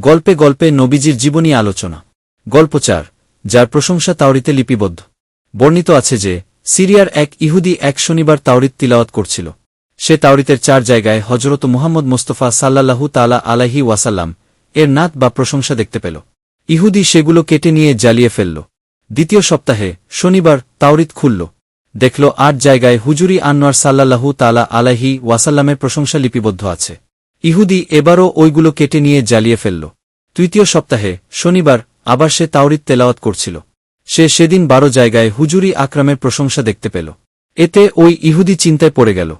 গল্পে গল্পে নবীজির জীবনী আলোচনা। গল্প চার, যার প্রশংসা তাওরিতে লিপিবদ্ধ। বর্ণিত আছে যে, সিরিয়ার এক ইহুদি এক শনিবার তাওরিত তিলাওয়াত করছিল। সে তাওরিতের চার জায়গায় হজরত মুহাম্মদ মোস্তফা সাল্লাল্লাহু তালা আলাহি ওয়াসাল্লাম এর নাত বা প্রশংসা দেখতে পেল। ইহুদি সেগুলো কেটে নিয়ে জ্বালিয়ে ফেলল। দ্বিতীয় সপ্তাহে, শনিবার তাওরিত খুলল। দেখল আট জায়গায় হুজুরি আনোয়ার সাল্লাল্লাহু তালা আলাহি ওয়াসাল্লামের প্রশংসা লিপিবদ্ধ আছে। ইহুদি এবারও ওইগুলো কেটে নিয়ে জ্বালিয়ে ফেলল। তৃতীয় সপ্তাহে, শনিবার, আবার সে তাওরিত তেলাওয়াত করছিল। সে সেদিন বারো জায়গায় হুজুরি আকরামের প্রশংসা দেখতে পেল। এতে ওই ইহুদি চিন্তায় পড়ে গেল।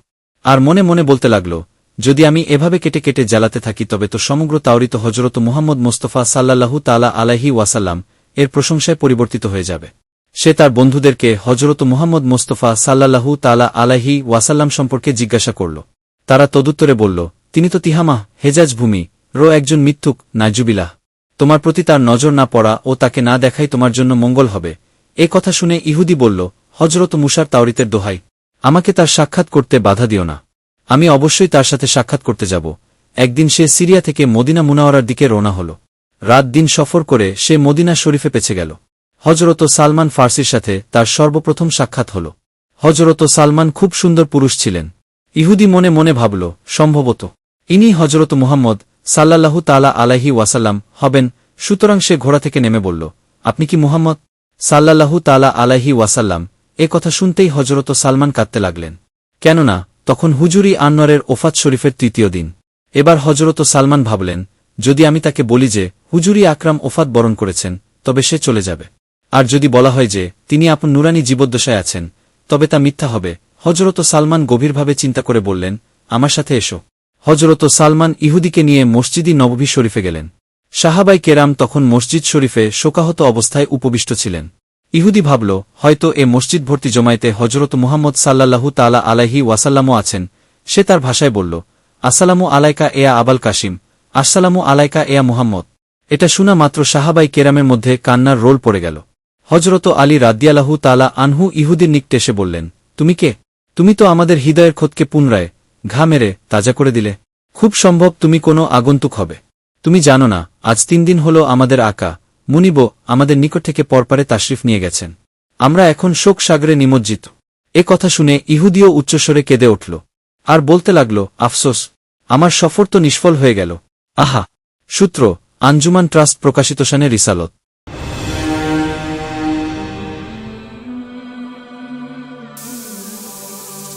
আর মনে মনে বলতে লাগল, যদি আমি এভাবে কেটে কেটে জ্বালাতে থাকি, তবে তো সমগ্র তাওরিত হজরত মুহাম্মদ মোস্তফা সাল্লাল্লাহু তালা আলাহি ওয়াসাল্লাম এর প্রশংসায় পরিবর্তিত হয়ে যাবে। সে তার বন্ধুদেরকে হজরত মুহাম্মদ মোস্তফা সাল্লাল্লাহু তালা আলাহি ওয়াসাল্লাম সম্পর্কে জিজ্ঞাসা করল। তারা তদুত্তরে বলল তিনি তো তিহামা, হেজাজ ভূমি, রো একজন মিথ্যুক নাজুবিলাহ তোমার প্রতি তার নজর না পড়া ও তাকে না দেখাই তোমার জন্য মঙ্গল হবে। এ কথা শুনে ইহুদি বলল হজরত মুসার তাওরিতের দোহাই। আমাকে তার সাক্ষাৎ করতে বাধা দিও না। আমি অবশ্যই তার সাথে সাক্ষাৎ করতে যাব। একদিন সে সিরিয়া থেকে মদিনা মুনাওয়ারার দিকে রওনা হল। রাত দিন সফর করে সে মদিনা শরীফে পেছে গেল। হজরত সালমান ফার্সির সাথে তার সর্বপ্রথম সাক্ষাৎ হল। হজরত সালমান খুব সুন্দর পুরুষ ছিলেন। ইহুদি মনে মনে ভাবল, সম্ভবত ইনি হজরত মুহাম্মদ সাল্লাল্লাহু তালা আলাহি ওয়াসাল্লাম হবেন, সুতরাং সে ঘোড়া থেকে নেমে বলল, আপনি কি মুহাম্মদ সাল্লাল্লাহু তালা আলাহি ওয়াসাল্লাম? এ কথা শুনতেই হজরত সালমান কাঁদতে লাগলেন। কেননা, তখন হুজুরি আনোয়ারের ওফাত শরীফের তৃতীয় দিন। এবার হজরত সালমান ভাবলেন, যদি আমি তাকে বলি যে, হুজুরি আকরাম ওফাত বরণ করেছেন, তবে সে চলে যাবে। আর যদি বলা হয় যে, তিনি আপন নুরানি জীবদ্দশায় আছেন, তবে তা মিথ্যা হবে। হজরত সালমান গভীরভাবে চিন্তা করে বললেন, আমার সাথে এসো। হজরত সালমান ইহুদিকে নিয়ে মসজিদি নববী শরীফে গেলেন। সাহাবাই কেরাম তখন মসজিদ শরীফে শোকাহত অবস্থায় উপবিষ্ট ছিলেন। ইহুদি ভাবল, হয়তো এ মসজিদ ভর্তি জমায়েতে হজরত মুহাম্মদ সাল্লাল্লাহু তালা আলাহি ওয়াসাল্লামও আছেন। সে তার ভাষায় বলল, আসসালামু আলাইকা এয়া আবাল কাশিম আসসালামু আলাইকা এয়া মুহাম্মদ। এটা শোনা মাত্র সাহাবাই কেরামের মধ্যে কান্নার রোল পড়ে গেল। হজরত আলী রাদ্দিয়ালাহু তালা আনহু ইহুদির নিকটে এসে বললেন, তুমি কে? তুমি তো আমাদের হৃদয়ের খোদকে পুনরায় ঘা মেরে তাজা করে দিলে। খুব সম্ভব তুমি কোনো আগন্তুক হবে। তুমি জানো না, আজ তিন দিন হল আমাদের আকা মুনিব আমাদের নিকট থেকে পরপারে তাশরিফ নিয়ে গেছেন। আমরা এখন শোক সাগরে নিমজ্জিত। এ কথা শুনে ইহুদিও উচ্চস্বরে কেঁদে উঠল। আর বলতে লাগল, আফসোস, আমার সফর তো নিষ্ফল হয়ে গেল। আহা! সূত্র, আঞ্জুমান ট্রাস্ট প্রকাশিত সানে রিসালত।